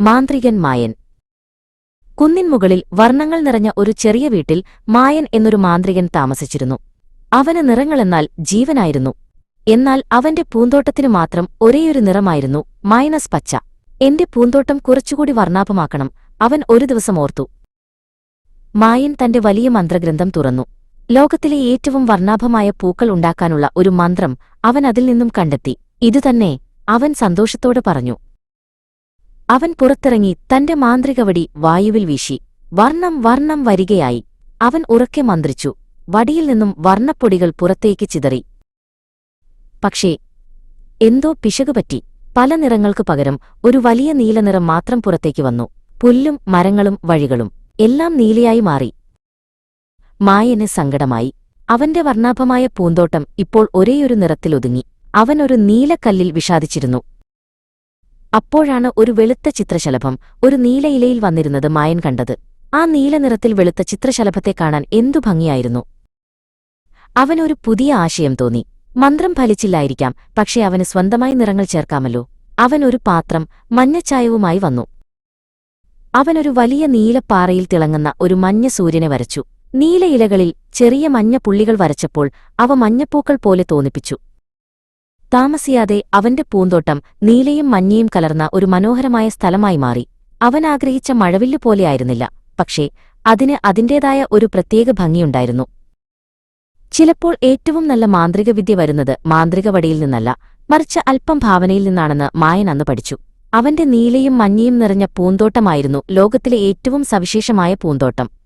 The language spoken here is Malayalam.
മാന്ത്രികൻ മായൻ. കുന്നിൻ മുകളിൽ വർണങ്ങൾ നിറഞ്ഞ ഒരു ചെറിയ വീട്ടിൽ മായൻ എന്നൊരു മാന്ത്രികൻ താമസിച്ചിരുന്നു. അവന് നിറങ്ങളെന്നാൽ ജീവനായിരുന്നു. എന്നാൽ അവന്റെ പൂന്തോട്ടത്തിനു മാത്രം ഒരേയൊരു നിറമായിരുന്നു മൈനസ് പച്ച. എന്റെ പൂന്തോട്ടം കുറച്ചുകൂടി വർണാഭമാക്കണം അവൻ ഒരു ദിവസം ഓർത്തു. മായൻ തന്റെ വലിയ മന്ത്രഗ്രന്ഥം തുറന്നു. ലോകത്തിലെ ഏറ്റവും വർണാഭമായ പൂക്കൾ ഉണ്ടാക്കാനുള്ള ഒരു മന്ത്രം അവൻ അതിൽ നിന്നും കണ്ടെത്തി. ഇതുതന്നെ അവൻ സന്തോഷത്തോടെ പറഞ്ഞു. അവൻ പുറത്തിറങ്ങി തന്റെ മാന്ത്രികവടി വായുവിൽ വീശി. വർണം വർണം വരികയായി. അവൻ ഉറക്കെ മന്ത്രിച്ചു. വടിയിൽ നിന്നും വർണപ്പൊടികൾ പുറത്തേക്ക് ചിതറി. പക്ഷേ എന്തോ പിശകുപറ്റി പല നിറങ്ങൾക്കു പകരം ഒരു വലിയ നീലനിറം മാത്രം പുറത്തേക്ക് വന്നു. പുല്ലും മരങ്ങളും വഴികളും എല്ലാം നീലയായി മാറി. മായന് സങ്കടമായി. അവന്റെ വർണാഭമായ പൂന്തോട്ടം ഇപ്പോൾ ഒരേയൊരു നിറത്തിലൊതുങ്ങി. അവനൊരു നീലക്കല്ലിൽ വിഷാദിച്ചിരുന്നു. അപ്പോഴാണ് ഒരു വെളുത്ത ചിത്രശലഭം ഒരു നീലയിലയിൽ വന്നിരുന്നത് മായൻ കണ്ടത്. ആ നീലനിറത്തിൽ വെളുത്ത ചിത്രശലഭത്തെ കാണാൻ എന്തു ഭംഗിയായിരുന്നു. അവനൊരു പുതിയ ആശയം തോന്നി. മന്ത്രം ഫലിച്ചില്ലായിരിക്കാം പക്ഷേ അവന് സ്വന്തമായി നിറങ്ങൾ ചേർക്കാമല്ലോ. അവനൊരു പാത്രം മഞ്ഞച്ചായവുമായി വന്നു. അവനൊരു വലിയ നീലപ്പാറയിൽ തിളങ്ങുന്ന ഒരു മഞ്ഞ സൂര്യനെ വരച്ചു. നീല ഇലകളിൽ ചെറിയ മഞ്ഞ പുള്ളികൾ വരച്ചപ്പോൾ അവ മഞ്ഞപ്പൂക്കൾ പോലെ തോന്നിപ്പിച്ചു. താമസിയാതെ അവന്റെ പൂന്തോട്ടം നീലയും മഞ്ഞയും കലർന്ന ഒരു മനോഹരമായ സ്ഥലമായി മാറി. അവൻ ആഗ്രഹിച്ച മഴവില്ലു പോലെയായിരുന്നില്ല പക്ഷേ അതിന് അതിന്റേതായ ഒരു പ്രത്യേക ഭംഗിയുണ്ടായിരുന്നു. ചിലപ്പോൾ ഏറ്റവും നല്ല മാന്ത്രികവിദ്യ വരുന്നത് മാന്ത്രികവടിയിൽ നിന്നല്ല മറിച്ച് അല്പം ഭാവനയിൽ നിന്നാണെന്ന് മായൻ അന്ന് പഠിച്ചു. അവന്റെ നീലയും മഞ്ഞയും നിറഞ്ഞ പൂന്തോട്ടമായിരുന്നു ലോകത്തിലെ ഏറ്റവും സവിശേഷമായ പൂന്തോട്ടം.